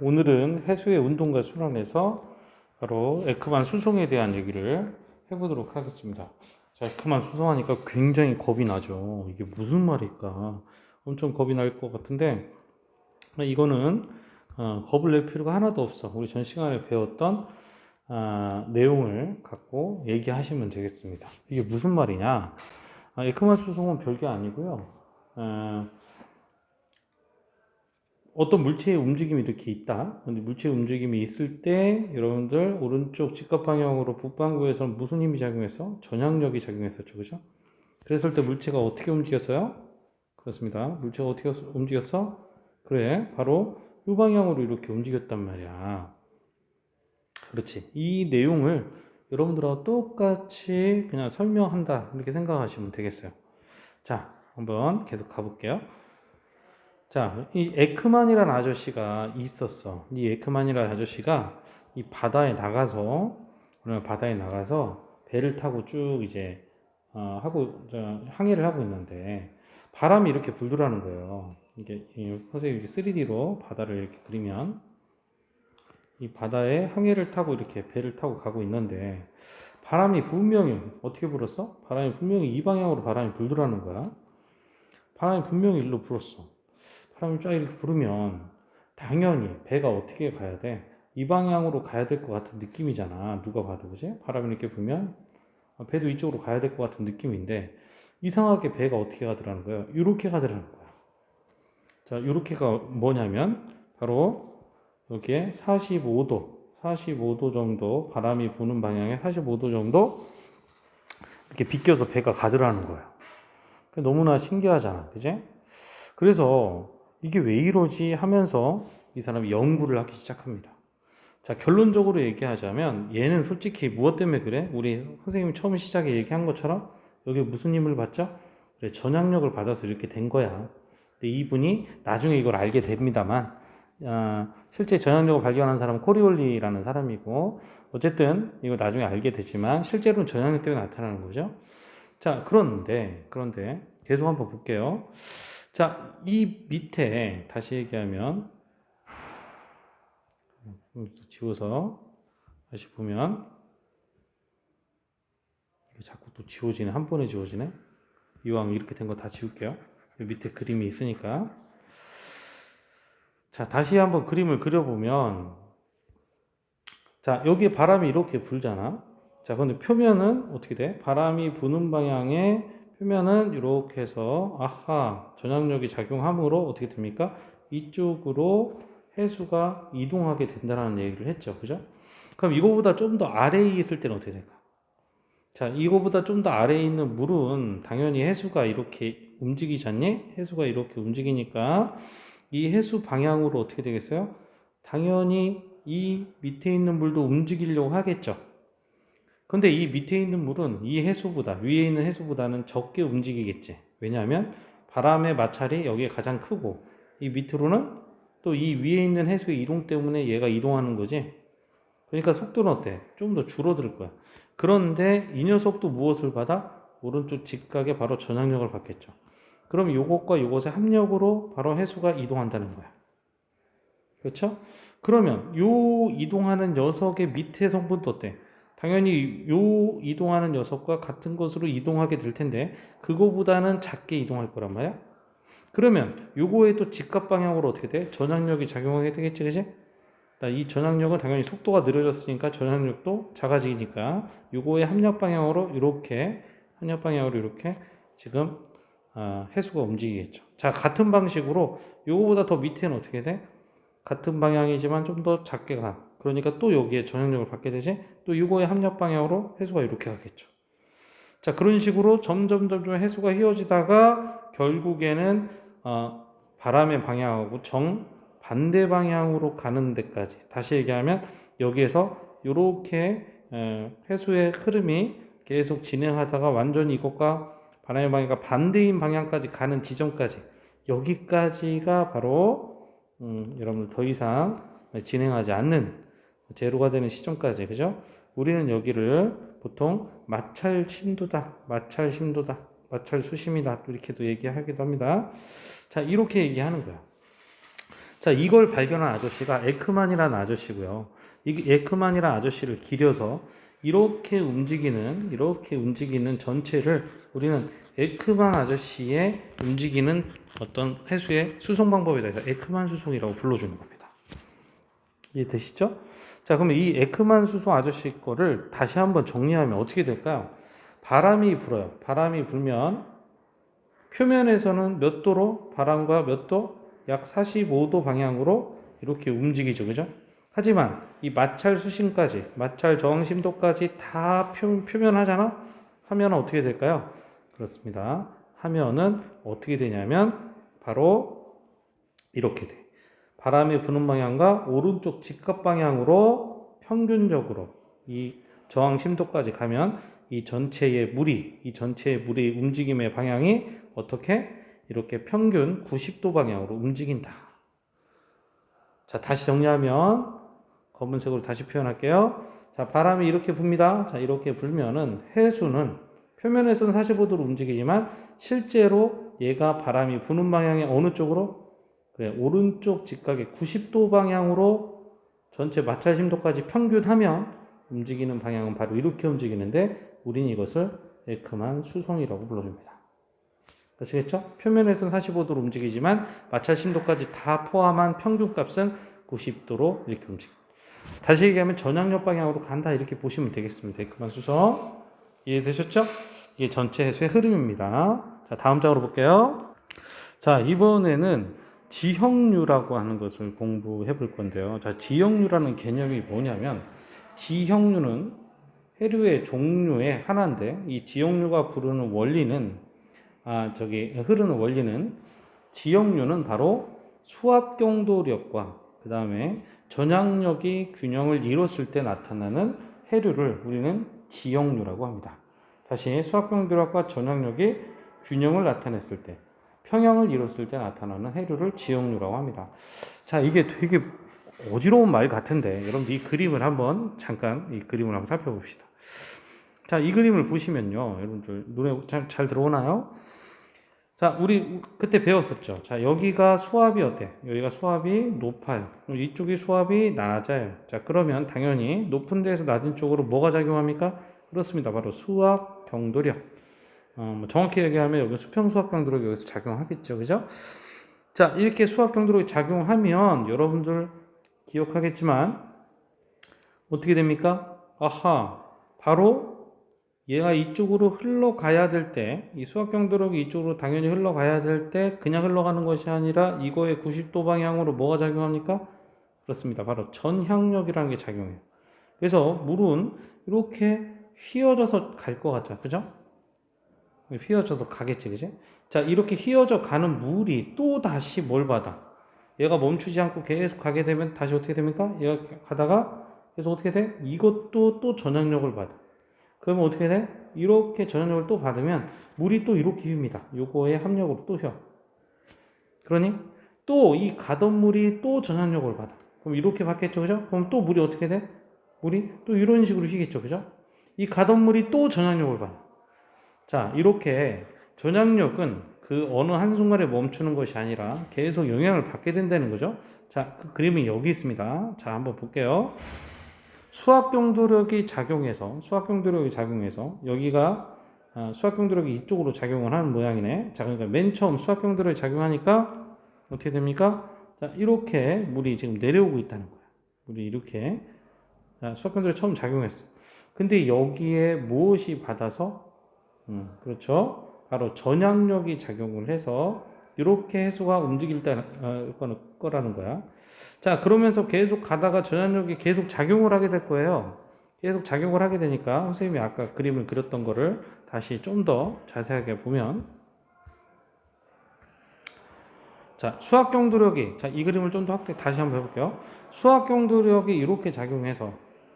오늘은 해수의 운동과 순환에서 바로 에크만 수송에 대한 얘기를 해보도록 하겠습니다. 자, 에크만 수송하니까 굉장히 겁이 나죠. 이게 무슨 말일까? 엄청 겁이 날 것 같은데 이거는 어, 겁을 낼 필요가 하나도 없어. 우리 전 시간에 배웠던 아, 내용을 갖고 얘기하시면 되겠습니다. 이게 무슨 말이냐? 아, 에크만 수송은 별게 아니고요. 어, 어떤 물체의 움직임이 이렇게 있다. 근데 물체의 움직임이 있을 때 여러분들 오른쪽 직각 방향으로 북반구에서 무슨 힘이 작용해서 전향력이 작용했었죠. 그죠? 그랬을 때 물체가 어떻게 움직였어요? 그렇습니다. 물체가 어떻게 움직였어? 그래. 바로 이 방향으로 이렇게 움직였단 말이야. 그렇지. 이 내용을 여러분들하고 똑같이 그냥 설명한다. 이렇게 생각하시면 되겠어요. 자, 한번 계속 가볼게요. 자, 이 에크만이라는 아저씨가 있었어. 이 에크만이라는 아저씨가 이 바다에 나가서, 오늘 바다에 나가서 배를 타고 쭉 이제, 어, 하고, 저, 항해를 하고 있는데, 바람이 이렇게 불더라는 거예요. 이게, 이 선생님이 3D로 바다를 이렇게 그리면, 이 바다에 항해를 타고 이렇게 배를 타고 가고 있는데, 바람이 분명히, 어떻게 불었어? 바람이 분명히 이 방향으로 바람이 불더라는 거야. 바람이 분명히 일로 불었어. 바람이 쫙 이렇게 부르면 당연히 배가 어떻게 가야 돼? 이 방향으로 가야 될 것 같은 느낌이잖아. 누가 봐도 그지? 바람이 이렇게 불면 아, 배도 이쪽으로 가야 될 것 같은 느낌인데 이상하게 배가 어떻게 가더라는 거야? 이렇게 가더라는 거야. 자, 이렇게가 뭐냐면 바로 여기에 45도, 45도 정도 바람이 부는 방향에 45도 정도 이렇게 비껴서 배가 가더라는 거야. 너무나 신기하잖아, 그지? 그래서 이게 왜 이러지 하면서 이 사람이 연구를 하기 시작합니다. 자, 결론적으로 얘기하자면 얘는 솔직히 무엇 때문에 그래? 우리 선생님이 처음 시작에 얘기한 것처럼 여기 무슨 힘을 받죠? 그래, 전향력을 받아서 이렇게 된 거야. 근데 이분이 나중에 이걸 알게 됩니다만 아, 실제 전향력을 발견한 사람은 코리올리라는 사람이고 어쨌든 이거 나중에 알게 되지만 실제로는 전향력 때문에 나타나는 거죠. 자, 그런데 그런데 계속 한번 볼게요. 자, 이 밑에 다시 얘기하면 음, 지워서 다시 보면 자꾸 또 지워지네. 한 번에 지워지네. 이왕 이렇게 된 거 다 지울게요. 이 밑에 그림이 있으니까. 자 다시 한번 그림을 그려보면 자 여기에 바람이 이렇게 불잖아. 자 근데 표면은 어떻게 돼? 바람이 부는 방향에 표면은 이렇게 해서 아하 전향력이 작용함으로 어떻게 됩니까? 이쪽으로 해수가 이동하게 된다는 얘기를 했죠. 그죠? 그럼 이거보다 좀 더 아래에 있을 때는 어떻게 될까? 자, 이거보다 좀 더 아래에 있는 물은 당연히 해수가 이렇게 움직이지 않니? 해수가 이렇게 움직이니까 이 해수 방향으로 어떻게 되겠어요? 당연히 이 밑에 있는 물도 움직이려고 하겠죠. 근데 이 밑에 있는 물은 이 해수보다 위에 있는 해수보다는 적게 움직이겠지. 왜냐하면 바람의 마찰이 여기에 가장 크고 이 밑으로는 또 이 위에 있는 해수의 이동 때문에 얘가 이동하는 거지. 그러니까 속도는 어때? 좀 더 줄어들 거야. 그런데 이 녀석도 무엇을 받아? 오른쪽 직각에 바로 전향력을 받겠죠. 그럼 이것과 이것의 합력으로 바로 해수가 이동한다는 거야. 그렇죠? 그러면 요 이동하는 녀석의 밑에 성분도 어때? 당연히 요 이동하는 녀석과 같은 것으로 이동하게 될 텐데 그거보다는 작게 이동할 거란 말이야. 그러면 요거에 또 직각 방향으로 어떻게 돼? 전향력이 작용하게 되겠지, 그지? 이 전향력은 당연히 속도가 느려졌으니까 전향력도 작아지니까 요거의 합력 방향으로 이렇게 합력 방향으로 이렇게 지금 아, 해수가 움직이겠죠. 자, 같은 방식으로 요거보다 더 밑에는 어떻게 돼? 같은 방향이지만 좀 더 작게 가. 그러니까 또 여기에 전향력을 받게 되지 또 이거의 합력 방향으로 해수가 이렇게 가겠죠. 자 그런 식으로 점점 점점 해수가 휘어지다가 결국에는 어, 바람의 방향하고 정 반대 방향으로 가는 데까지 다시 얘기하면 여기에서 이렇게 해수의 흐름이 계속 진행하다가 완전히 이것과 바람의 방향과 반대인 방향까지 가는 지점까지 여기까지가 바로 음, 여러분들 더 이상 진행하지 않는 제로가 되는 시점까지 그죠? 우리는 여기를 보통 마찰 심도다, 마찰 심도다, 마찰 수심이다 이렇게도 얘기하기도 합니다. 자 이렇게 얘기하는 거야. 자, 이걸 발견한 아저씨가 에크만이라는 아저씨고요. 이 에크만이라는 아저씨를 기려서 이렇게 움직이는 이렇게 움직이는 전체를 우리는 에크만 아저씨의 움직이는 어떤 해수의 수송 방법에 대해서 에크만 수송이라고 불러주는 겁니다. 이해되시죠? 자, 그러면 이 에크만 수송 아저씨 거를 다시 한번 정리하면 어떻게 될까요? 바람이 불어요. 바람이 불면 표면에서는 몇 도로 바람과 몇 도? 약 45도 방향으로 이렇게 움직이죠. 그죠? 하지만 이 마찰 수심까지, 마찰 저항 심도까지 다 표, 표면하잖아? 하면 어떻게 될까요? 그렇습니다. 하면은 어떻게 되냐면 바로 이렇게 돼. 바람이 부는 방향과 오른쪽 직각 방향으로 평균적으로 이 저항 심도까지 가면 이 전체의 물이 이 전체의 물의 움직임의 방향이 어떻게 이렇게 평균 90도 방향으로 움직인다. 자, 다시 정리하면 검은색으로 다시 표현할게요. 자, 바람이 이렇게 붑니다. 자, 이렇게 불면은 해수는 표면에서는 45도로 움직이지만 실제로 얘가 바람이 부는 방향이 어느 쪽으로? 오른쪽 직각의 90도 방향으로 전체 마찰 심도까지 평균하면 움직이는 방향은 바로 이렇게 움직이는데 우린 이것을 에크만 수송이라고 불러줍니다. 아시겠죠? 표면에서는 45도로 움직이지만 마찰 심도까지 다 포함한 평균값은 90도로 이렇게 움직입니다. 다시 얘기하면 전향력 방향으로 간다 이렇게 보시면 되겠습니다. 에크만 수송 이해되셨죠? 이게 전체 해수의 흐름입니다. 자, 다음 장으로 볼게요. 자, 이번에는 지형류라고 하는 것을 공부해 볼 건데요. 자, 지형류라는 개념이 뭐냐면 지형류는 해류의 종류의 하나인데 이 지형류가 부르는 원리는 아, 저기 흐르는 원리는 지형류는 바로 수압 경도력과 그 다음에 전향력이 균형을 이뤘을 때 나타나는 해류를 우리는 지형류라고 합니다. 다시 수압 경도력과 전향력이 균형을 나타냈을 때 평형을 이뤘을 때 나타나는 해류를 지형류라고 합니다. 자, 이게 되게 어지러운 말 같은데 여러분 이 그림을 한번 잠깐 이 그림을 한번 살펴봅시다. 자, 이 그림을 보시면요. 여러분들 눈에 잘, 잘 들어오나요? 자, 우리 그때 배웠었죠. 자, 여기가 수압이 어때? 여기가 수압이 높아요. 이쪽이 수압이 낮아요. 자, 그러면 당연히 높은 데에서 낮은 쪽으로 뭐가 작용합니까? 그렇습니다. 바로 수압 경도력. 어, 뭐 정확히 얘기하면 여기 수평 수압 경도력이 여기서 작용하겠죠. 그죠? 자, 이렇게 수압 경도력이 작용하면 여러분들 기억하겠지만 어떻게 됩니까? 아하, 바로 얘가 이쪽으로 흘러가야 될 때, 이 수압 경도력이 이쪽으로 당연히 흘러가야 될 때, 그냥 흘러가는 것이 아니라 이거의 90도 방향으로 뭐가 작용합니까? 그렇습니다. 바로 전향력이라는 게 작용해요. 그래서 물은 이렇게 휘어져서 갈 것 같죠. 그죠? 휘어져서 가겠지, 그지? 자, 이렇게 휘어져 가는 물이 또 다시 뭘 받아? 얘가 멈추지 않고 계속 가게 되면 다시 어떻게 됩니까? 얘가 가다가 계속 어떻게 돼? 이것도 또 전향력을 받아. 그러면 어떻게 돼? 이렇게 전향력을 또 받으면 물이 또 이렇게 휩니다. 요거의 합력으로 또 휘어. 그러니 또 이 가던 물이 또 전향력을 받아. 그럼 이렇게 받겠죠, 그죠? 그럼 또 물이 어떻게 돼? 물이 또 이런 식으로 휘겠죠, 그죠? 이 가던 물이 또 전향력을 받아. 자, 이렇게 전향력은 그 어느 한순간에 멈추는 것이 아니라 계속 영향을 받게 된다는 거죠. 자, 그 그림이 여기 있습니다. 자, 한번 볼게요. 수압 경도력이 작용해서 수압 경도력이 작용해서 여기가 아, 수압 경도력이 이쪽으로 작용을 하는 모양이네. 자, 그러니까 맨 처음 수압 경도력이 작용하니까 어떻게 됩니까? 자, 이렇게 물이 지금 내려오고 있다는 거야. 물이 이렇게 자, 수압 경도력이 처음 작용했어. 근데 여기에 무엇이 받아서 음, 그렇죠. 바로 전향력이 작용을 해서 이렇게 해수가 움직일 때 어, 거라는 거야. 자, 그러면서 계속 가다가 전향력이 계속 작용을 하게 될 거예요. 계속 작용을 하게 되니까 선생님이 아까 그림을 그렸던 거를 다시 좀 더 자세하게 보면 자, 수압 경도력이 자, 이 그림을 좀 더 확대 다시 한번 해 볼게요. 수압 경도력이 이렇게 작용해서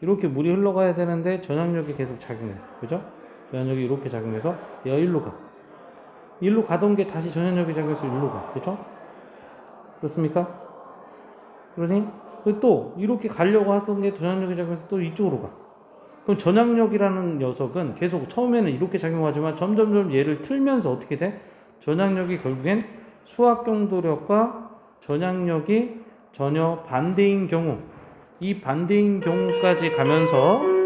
이렇게 물이 흘러가야 되는데 전향력이 계속 작용해. 그죠? 전향력이 이렇게 작용해서 얘가 일로 가. 일로 가던 게 다시 전향력이 작용해서 일로 가. 그렇죠? 그렇습니까? 그러니 또 이렇게 가려고 하던 게 전향력이 작용해서 또 이쪽으로 가. 그럼 전향력이라는 녀석은 계속 처음에는 이렇게 작용하지만 점점점 얘를 틀면서 어떻게 돼? 전향력이 결국엔 수압 경도력과 전향력이 전혀 반대인 경우 이 반대인 경우까지 가면서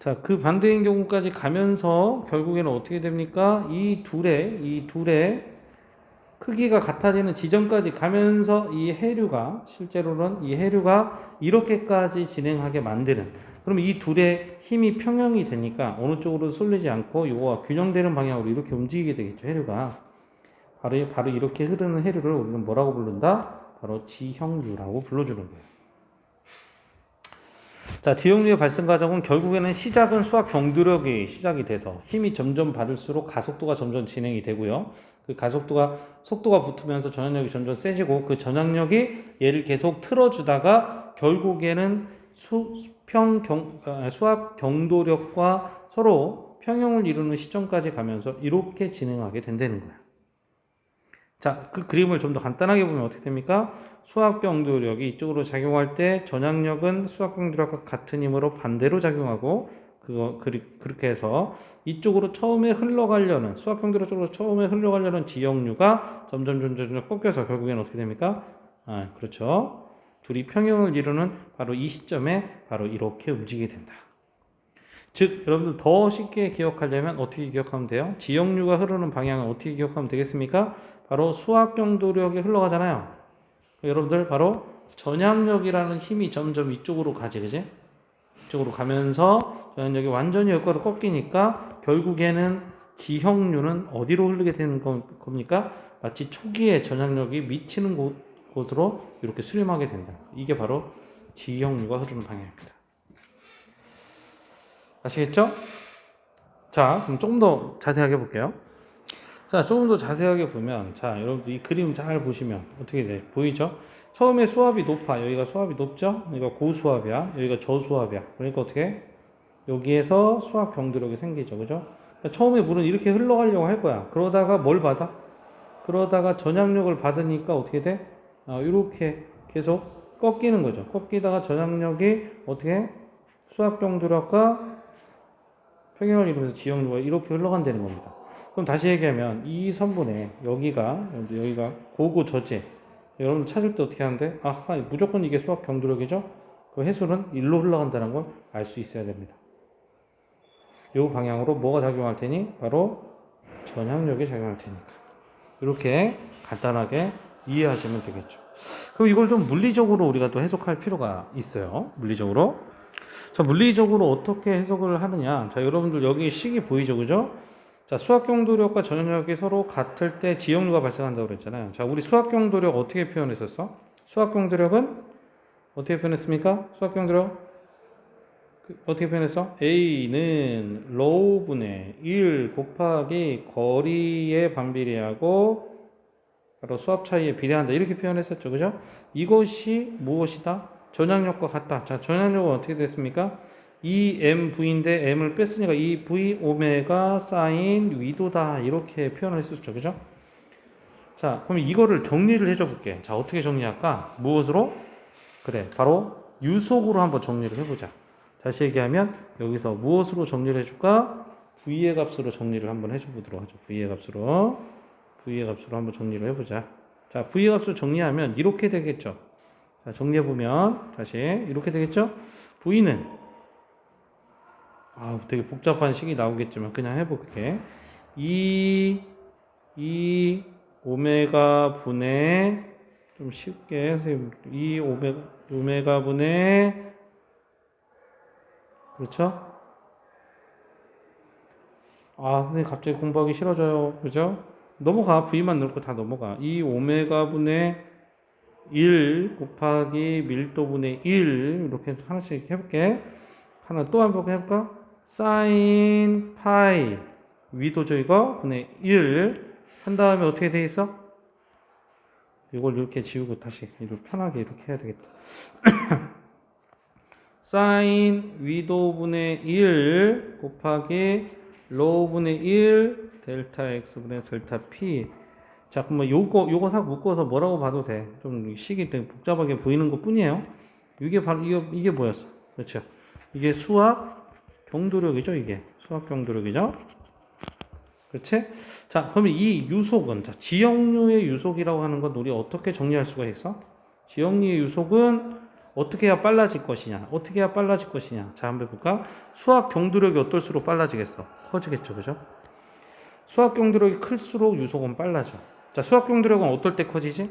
자, 그 반대인 경우까지 가면서 결국에는 어떻게 됩니까? 이 둘의 이 둘의 크기가 같아지는 지점까지 가면서 이 해류가 실제로는 이 해류가 이렇게까지 진행하게 만드는 그러면 이 둘의 힘이 평형이 되니까 어느 쪽으로 쏠리지 않고 요거와 균형되는 방향으로 이렇게 움직이게 되겠죠 해류가 바로 바로 이렇게 흐르는 해류를 우리는 뭐라고 부른다? 바로 지형류라고 불러주는 거예요. 자, 지형류의 발생 과정은 결국에는 시작은 수학 경도력이 시작이 돼서 힘이 점점 받을수록 가속도가 점점 진행이 되고요. 그 가속도가 속도가 붙으면서 전압력이 점점 세지고 그 전압력이 얘를 계속 틀어주다가 결국에는 수, 수평 경, 아, 수학 경도력과 서로 평형을 이루는 시점까지 가면서 이렇게 진행하게 된다는 거예요. 자, 그 그림을 좀 더 간단하게 보면 어떻게 됩니까? 수학 경도력이 이쪽으로 작용할 때 전압력은 수학 경도력과 같은 힘으로 반대로 작용하고 그거 그리, 그렇게 해서 이쪽으로 처음에 흘러가려는 수학 경도력 쪽으로 처음에 흘러가려는 지역류가 점점 점점 점점 꺾여서 결국엔 어떻게 됩니까? 아, 그렇죠. 둘이 평형을 이루는 바로 이 시점에 바로 이렇게 움직이게 된다. 즉, 여러분들 더 쉽게 기억하려면 어떻게 기억하면 돼요? 지역류가 흐르는 방향은 어떻게 기억하면 되겠습니까? 바로 수학 경도력이 흘러가잖아요. 여러분들 바로 전향력이라는 힘이 점점 이쪽으로 가지, 그지? 이쪽으로 가면서 전향력이 완전히 여기로 꺾이니까 결국에는 지형류는 어디로 흐르게 되는 거- 겁니까? 마치 초기에 전향력이 미치는 곳, 곳으로 이렇게 수렴하게 된다. 이게 바로 지형류가 흐르는 방향입니다. 아시겠죠? 자, 그럼 조금 더 자세하게 볼게요. 자, 조금 더 자세하게 보면, 자, 여러분들 이 그림 잘 보시면 어떻게 돼? 보이죠? 처음에 수압이 높아. 여기가 수압이 높죠? 여기가 고수압이야. 여기가 저수압이야. 그러니까 어떻게? 여기에서 수압 경도력이 생기죠. 그죠? 그러니까 처음에 물은 이렇게 흘러가려고 할 거야. 그러다가 뭘 받아? 그러다가 전향력을 받으니까 어떻게 돼? 아, 이렇게 계속 꺾이는 거죠. 꺾이다가 전향력이 어떻게? 수압 경도력과 평형을 이루면서 지형류가 이렇게 흘러간다는 겁니다. 그럼 다시 얘기하면 이 선분에 여기가 여기가 고고 저지. 여러분 찾을 때 어떻게 하는데? 아하 무조건 이게 수학 경도력이죠? 그 해수는 일로 흘러간다는 걸 알 수 있어야 됩니다. 이 방향으로 뭐가 작용할 테니? 바로 전향력이 작용할 테니까. 이렇게 간단하게 이해하시면 되겠죠. 그럼 이걸 좀 물리적으로 우리가 또 해석할 필요가 있어요. 물리적으로. 자 물리적으로 어떻게 해석을 하느냐. 자 여러분들 여기 식이 보이죠? 그죠 자, 수학 경도력과 전압력이 서로 같을 때 지형류가 발생한다고 그랬잖아요. 자, 우리 수학 경도력 어떻게 표현했었어? 수학 경도력은 어떻게 표현했습니까? 수학 경도력 그, 어떻게 표현했어? A는 로우분의 1 곱하기 거리에 반비례하고 바로 수압 차이에 비례한다. 이렇게 표현했었죠. 그죠? 이것이 무엇이다? 전압력과 같다. 자, 전압력은 어떻게 됐습니까? 이 m v인데 m을 뺐으니까 이 v 오메가 사인 위도다 이렇게 표현을 했었죠. 그죠? 자 그럼 이거를 정리를 해줘 볼게. 자 어떻게 정리할까? 무엇으로? 그래 바로 유속으로 한번 정리를 해보자. 다시 얘기하면 여기서 무엇으로 정리를 해줄까? V의 값으로 정리를 한번 해줘 보도록 하죠. V의 값으로. V의 값으로 한번 정리를 해보자. 자 v의 값으로 정리하면 이렇게 되겠죠. 자 정리해 보면 다시 이렇게 되겠죠? V는 아, 되게 복잡한 식이 나오겠지만 그냥 해볼게. 2, 2 오메가 분의 좀 쉽게 선생님 2 오메가 오메가 분의 그렇죠? 아, 선생님 갑자기 공부하기 싫어져요. 그죠? 넘어가. V만 넣고 다 넘어가. 2 오메가 분의 1 곱하기 밀도 분의 1 이렇게 하나씩 해볼게. 하나 또 한 번 해볼까? 사인 파이 위도죠 이거 분의 1 한 다음에 어떻게 돼 있어? 이걸 이렇게 지우고 다시 이렇게 편하게 이렇게 해야 되겠다. 사인 위도 분의 1 곱하기 로우 분의 1 델타 x분의 델타 p 자 그러면 요거 요거 다 묶어서 뭐라고 봐도 돼. 좀 식이 되게 복잡하게 보이는 것 뿐이에요. 이게 바로 이게 이게 뭐였어? 그렇죠? 이게 수학 경도력이죠, 이게. 수학 경도력이죠. 그렇지? 자, 그러면 이 유속은, 자, 지역류의 유속이라고 하는 건 우리 어떻게 정리할 수가 있어? 지역류의 유속은 어떻게 해야 빨라질 것이냐? 어떻게 해야 빨라질 것이냐? 자, 한번 볼까? 수학 경도력이 어떨수록 빨라지겠어? 커지겠죠, 그죠? 수학 경도력이 클수록 유속은 빨라져. 자, 수학 경도력은 어떨 때 커지지?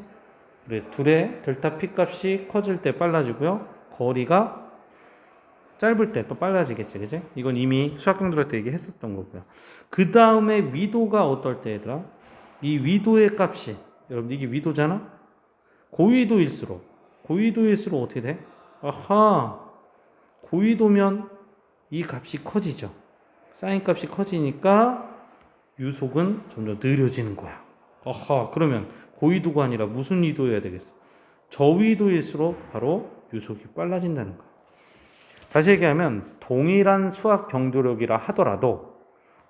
둘의 델타 P 값이 커질 때 빨라지고요. 거리가 짧을 때 또 빨라지겠지, 그지? 이건 이미 수학 경도력 때 얘기했었던 거고요. 그 다음에 위도가 어떨 때, 얘들아? 이 위도의 값이, 여러분, 이게 위도잖아? 고위도일수록, 고위도일수록 어떻게 돼? 아하, 고위도면 이 값이 커지죠. 사인 값이 커지니까 유속은 점점 느려지는 거야. 아하, 그러면 고위도가 아니라 무슨 위도여야 되겠어? 저위도일수록 바로 유속이 빨라진다는 거야. 다시 얘기하면 동일한 수학 경도력이라 하더라도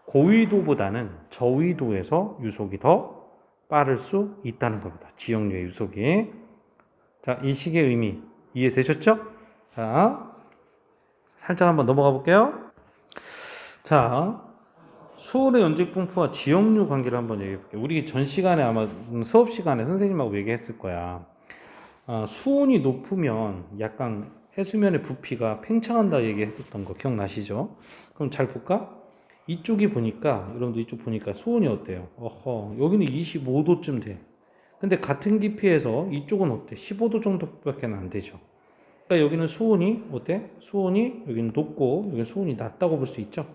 고위도보다는 저위도에서 유속이 더 빠를 수 있다는 겁니다. 지역류의 유속이. 자, 이 식의 의미 이해되셨죠? 자, 살짝 한번 넘어가 볼게요. 자, 수온의 연직 분포와 지역류 관계를 한번 얘기해 볼게요. 우리 전 시간에 아마 수업 시간에 선생님하고 얘기했을 거야. 아, 수온이 높으면 약간 해수면의 부피가 팽창한다 얘기했었던 거 기억나시죠? 그럼 잘 볼까? 이쪽이 보니까 여러분들 이쪽 보니까 수온이 어때요? 어허 여기는 25도쯤 돼. 근데 같은 깊이에서 이쪽은 어때? 15도 정도밖에 안 되죠. 그러니까 여기는 수온이 어때? 수온이 여기는 높고 여기는 수온이 낮다고 볼 수 있죠.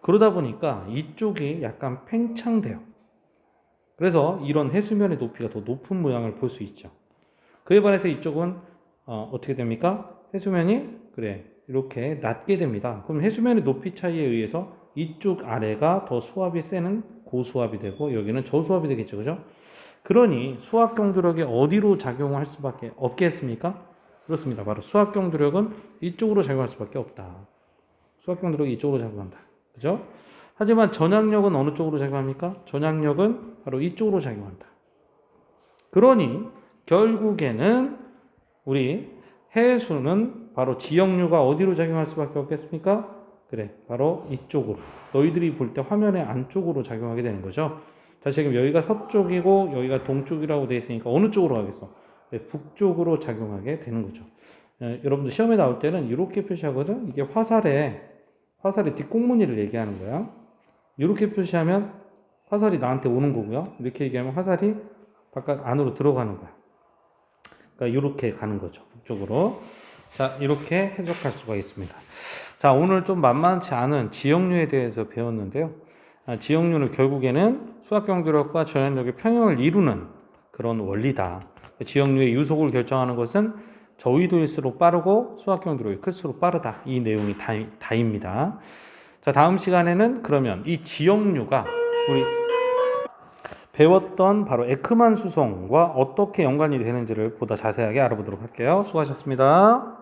그러다 보니까 이쪽이 약간 팽창돼요. 그래서 이런 해수면의 높이가 더 높은 모양을 볼 수 있죠. 그에 반해서 이쪽은 어, 어떻게 됩니까? 해수면이 그래 이렇게 낮게 됩니다. 그럼 해수면의 높이 차이에 의해서 이쪽 아래가 더 수압이 세는 고수압이 되고 여기는 저수압이 되겠죠, 그죠? 그러니 수압 경도력이 어디로 작용할 수밖에 없겠습니까? 그렇습니다. 바로 수압 경도력은 이쪽으로 작용할 수밖에 없다. 수압 경도력이 이쪽으로 작용한다. 그죠? 하지만 전압력은 어느 쪽으로 작용합니까? 전압력은 바로 이쪽으로 작용한다. 그러니 결국에는 우리 해수는 바로 지역류가 어디로 작용할 수밖에 없겠습니까? 그래, 바로 이쪽으로. 너희들이 볼 때 화면의 안쪽으로 작용하게 되는 거죠. 다시 지금 여기가 서쪽이고 여기가 동쪽이라고 되어 있으니까 어느 쪽으로 가겠어? 네, 북쪽으로 작용하게 되는 거죠. 에, 여러분들 시험에 나올 때는 이렇게 표시하거든. 이게 화살에 화살의 뒷공무니를 얘기하는 거야. 이렇게 표시하면 화살이 나한테 오는 거고요. 이렇게 얘기하면 화살이 바깥 안으로 들어가는 거야. 그러니까 이렇게 가는 거죠. 북쪽으로. 자, 이렇게 해석할 수가 있습니다. 자, 오늘 좀 만만치 않은 지역류에 대해서 배웠는데요. 아, 지역류는 결국에는 수학 경도력과 전압력의 평형을 이루는 그런 원리다. 지역류의 유속을 결정하는 것은 저위도일수록 빠르고 수학 경도력이 클수록 빠르다. 이 내용이 다, 다입니다. 자, 다음 시간에는 그러면 이 지역류가 우리 배웠던 바로 에크만 수송과 어떻게 연관이 되는지를 보다 자세하게 알아보도록 할게요. 수고하셨습니다.